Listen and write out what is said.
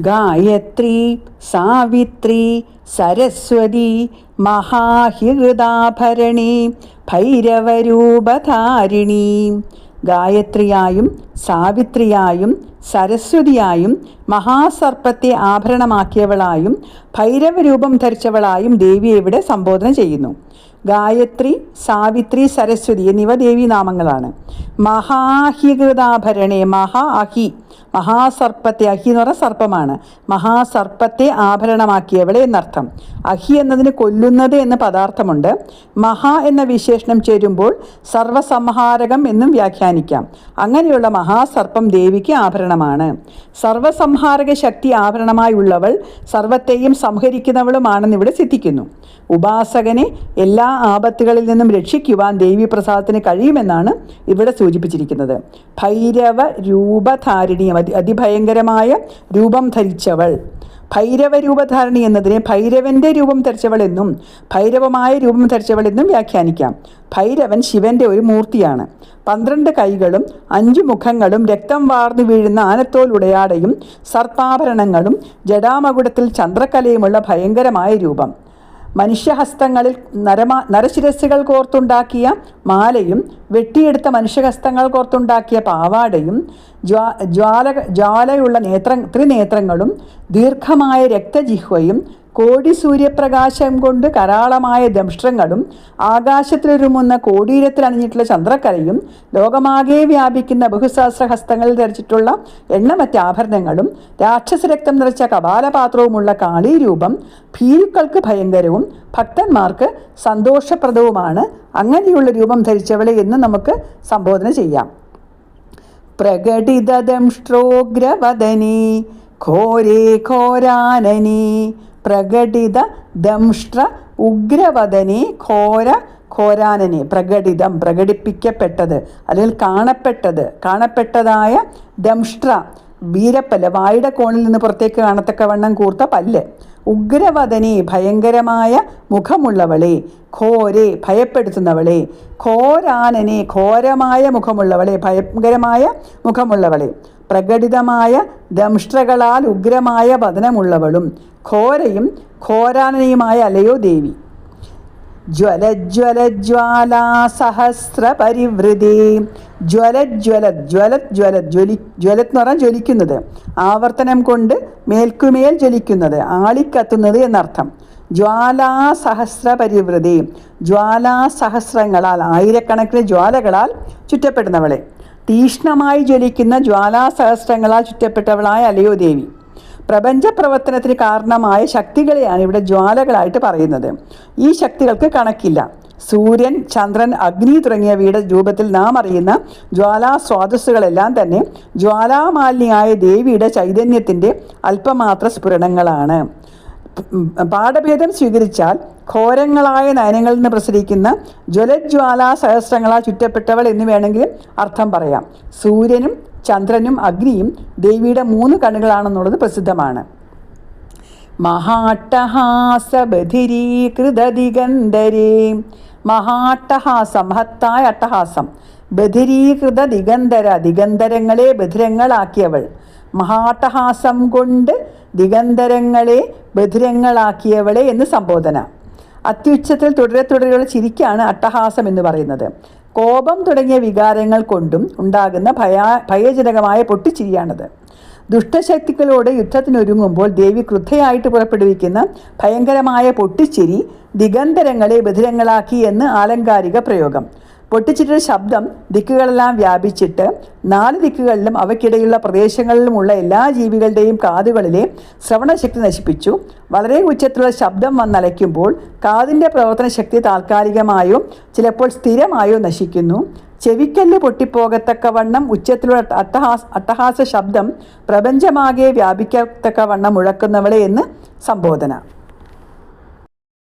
ഗായത്രി സാവിത്രി സരസ്വതി മഹാഹിഹൃദാഭരണി ഭൈരവരൂപധാരിണി. ഗായത്രിയായും സാവിത്രിയായും സരസ്വതിയായും മഹാസർപ്പത്തെ ആഭരണമാക്കിയവളായും ഭൈരവരൂപം ധരിച്ചവളായും ദേവിയെ ഇവിടെ സംബോധന ചെയ്യുന്നു. ഗായത്രി സാവിത്രി സരസ്വതി എന്നിവ ദേവീനാമങ്ങളാണ് മഹാഹികൃതാഭരണേ മഹാ അഹി. മഹാസർപ്പത്തെ അഹി എന്ന് പറഞ്ഞ സർപ്പമാണ്. മഹാസർപ്പത്തെ ആഭരണമാക്കിയവളെ എന്നർത്ഥം. അഹി എന്നതിന് കൊല്ലുന്നത് എന്ന പദാർത്ഥമുണ്ട്. മഹാ എന്ന വിശേഷണം ചേരുമ്പോൾ സർവസംഹാരകം എന്നും വ്യാഖ്യാനിക്കാം. അങ്ങനെയുള്ള മഹാസർപ്പം ദേവിക്ക് ആഭരണമാണ്. സർവസംഹാരക ശക്തി ആവരണമായുള്ളവൾ സർവത്തെയും സംഹരിക്കുന്നവളുമാണെന്ന് ഇവിടെ സിദ്ധിക്കുന്നു. ഉപാസകനെ എല്ലാ ആപത്തുകളിൽ നിന്നും രക്ഷിക്കുവാൻ ദേവീപ്രസാദത്തിന് കഴിയുമെന്നാണ് ഇവിടെ സൂചിപ്പിച്ചിരിക്കുന്നത്. ഭൈരവ രൂപധാരിണി അതി അതിഭയങ്കരമായ രൂപം ധരിച്ചവൾ. ഭൈരവ രൂപധാരണി എന്നതിനെ ഭൈരവന്റെ രൂപം ധരിച്ചവൾ എന്നും ഭൈരവമായ രൂപം ധരിച്ചവൾ എന്നും വ്യാഖ്യാനിക്കാം. ഭൈരവൻ ശിവന്റെ ഒരു മൂർത്തിയാണ്. പന്ത്രണ്ട് കൈകളും അഞ്ചു മുഖങ്ങളും രക്തം വാർന്നു വീഴുന്ന ആനത്തോൽ ഉടയാടയും സർപ്പാഭരണങ്ങളും ജടാമകുടത്തിൽ ചന്ദ്രക്കലയുമുള്ള ഭയങ്കരമായ രൂപം. മനുഷ്യഹസ്തങ്ങളിൽ നരമാ നരശിരസ്സുകൾ കോർത്തുണ്ടാക്കിയ മാലയും വെട്ടിയെടുത്ത മനുഷ്യഹസ്തങ്ങൾ കോർത്തുണ്ടാക്കിയ പാവാടയും ജ്വാ ജ്വാല ജ്വാലയുള്ള നേത്ര ത്രിനേത്രങ്ങളും ദീർഘമായ രക്തജിഹ്വയും കോടി സൂര്യപ്രകാശം കൊണ്ട് കരാളമായ ദംഷ്ട്രങ്ങളും ആകാശത്തിലൊരുമുന്ന കോടീരത്തിൽ അണിഞ്ഞിട്ടുള്ള ചന്ദ്രക്കലയും ലോകമാകെ വ്യാപിക്കുന്ന ബഹുസഹസ്ര ഹസ്തങ്ങളിൽ ധരിച്ചിട്ടുള്ള എണ്ണമറ്റ ആഭരണങ്ങളും രാക്ഷസരക്തം നിറച്ച കപാലപാത്രവുമുള്ള കാളീരൂപം ഭീരുക്കൾക്ക് ഭയങ്കരവും ഭക്തന്മാർക്ക് സന്തോഷപ്രദവുമാണ് അങ്ങനെയുള്ള രൂപം ധരിച്ചവളെ എന്ന് നമുക്ക് സംബോധന ചെയ്യാം. പ്രകടിതദംഷ്ട്രോഗ്രവദനി ഘോരേ ഘോരാനനി പ്രകടിത ദംഷ്ട്ര ഉഗ്രവദനെ ഘോര ഘോരാനനെ. പ്രകടിതം പ്രകടിപ്പിക്കപ്പെട്ടത് അല്ലെങ്കിൽ കാണപ്പെട്ടത്. കാണപ്പെട്ടതായ ദംഷ്ട്ര വീരപ്പല്ല് വായുടെ കോണിൽ നിന്ന് പുറത്തേക്ക് കാണത്തക്കവണ്ണം കൂർത്ത പല്ല്. ഉഗ്രവദനെ ഭയങ്കരമായ മുഖമുള്ളവളെ ഘോരെ ഭയപ്പെടുത്തുന്നവളെ ഘോരാനനെ ഘോരമായ മുഖമുള്ളവളെ ഭയങ്കരമായ മുഖമുള്ളവളെ പ്രകടിതമായ ദംഷ്ട്രകളാൽ ഉഗ്രമായ വദനമുള്ളവളും ഘോരയും ഘോരാനനയുമായ അലയോ ദേവി. ജ്വലജ്വലജ്വാലാ സഹസ്രപരിവൃതി ജ്വലജ്വല ജ്വല ജ്വല ജ്വലി ജ്വല എന്ന് പറഞ്ഞാൽ ജ്വലിക്കുന്നത്. ആവർത്തനം കൊണ്ട് മേൽക്കുമേൽ ജ്വലിക്കുന്നത് ആളിക്കത്തുന്നത് എന്നർത്ഥം. ജ്വാലാ ജ്വാലാസഹസ്രങ്ങളാൽ ജ്വാലാ ആയിരക്കണക്കിന് ജ്വാലകളാൽ ചുറ്റപ്പെടുന്നവളെ. തീഷ്ണമായി ജ്വലിക്കുന്ന ജ്വാലാസഹസ്രങ്ങളാൽ ചുറ്റപ്പെട്ടവളായ അലയോ ദേവി പ്രപഞ്ച പ്രവർത്തനത്തിന് കാരണമായ ശക്തികളെയാണ് ഇവിടെ ജ്വാലകളായിട്ട് പറയുന്നത്. ഈ ശക്തികൾക്ക് കണക്കില്ല. സൂര്യൻ ചന്ദ്രൻ അഗ്നി തുടങ്ങിയവയുടെ രൂപത്തിൽ നാം അറിയുന്ന ജ്വാലാ സ്രോതസ്സുകളെല്ലാം തന്നെ ജ്വാലാമാലിന്യായ ദേവിയുടെ ചൈതന്യത്തിന്റെ അല്പമാത്ര സ്ഫുരണങ്ങളാണ്. പാഠഭേദം സ്വീകരിച്ചാൽ ഘോരങ്ങളായ നയനങ്ങളിൽ നിന്ന് പ്രസരിക്കുന്ന ജ്വലജ്വാലാ സഹസ്രങ്ങളാൽ ചുറ്റപ്പെട്ടവൾ എന്ന് വേണമെങ്കിലും അർത്ഥം പറയാം. സൂര്യനും ചന്ദ്രനും അഗ്നിയും ദേവിയുടെ മൂന്ന് കണ്ണുകളാണെന്നുള്ളത് പ്രസിദ്ധമാണ്. മഹാട്ടഹാസബധിരീകൃതദിഗന്ധരേ. മഹാട്ടഹാസം ഹത്തായ അട്ടഹാസം. ബധിരീകൃത ദിഗന്ധര ദിഗന്ധരങ്ങളെ ബധിരങ്ങളാക്കിയവൾ. മഹാട്ടഹാസം കൊണ്ട് ദിഗന്ധരങ്ങളെ ബധിരങ്ങളാക്കിയവളെ എന്ന് സംബോധന. അത്യുച്ചത്തിൽ തുടരെ തുടരെയുള്ള ചിരിക്കാണ് അട്ടഹാസം എന്ന് പറയുന്നത്. കോപം തുടങ്ങിയ വികാരങ്ങൾ കൊണ്ടും ഉണ്ടാകുന്ന ഭയാ ഭയജനകമായ പൊട്ടിച്ചിരിയാണത്. ദുഷ്ടശക്തികളോട് യുദ്ധത്തിനൊരുങ്ങുമ്പോൾ ദേവി ക്രുദ്ധയായിട്ട് പുറപ്പെടുവിക്കുന്ന ഭയങ്കരമായ പൊട്ടിച്ചിരി ദിഗന്തരങ്ങളെ ബധിരങ്ങളാക്കി എന്ന് ആലങ്കാരിക പ്രയോഗം. പൊട്ടിച്ചിട്ടൊരു ശബ്ദം ദിക്കുകളെല്ലാം വ്യാപിച്ചിട്ട് നാല് ദിക്കുകളിലും അവയ്ക്കിടയിലുള്ള പ്രദേശങ്ങളിലുമുള്ള എല്ലാ ജീവികളുടെയും കാതുകളിലെ ശ്രവണശക്തി നശിപ്പിച്ചു. വളരെ ഉച്ചത്തിലുള്ള ശബ്ദം വന്നലയ്ക്കുമ്പോൾ കാതിന്റെ പ്രവർത്തന ശക്തി താൽക്കാലികമായോ ചിലപ്പോൾ സ്ഥിരമായോ നശിക്കുന്നു. ചെവിക്കല്ല് പൊട്ടിപ്പോകത്തക്കവണ്ണം ഉച്ചത്തിലുള്ള അട്ടഹാസ അട്ടഹാസ ശബ്ദം പ്രപഞ്ചമാകെ വ്യാപിക്കത്തക്കവണ്ണം മുഴക്കുന്നവളെ എന്ന് സംബോധന.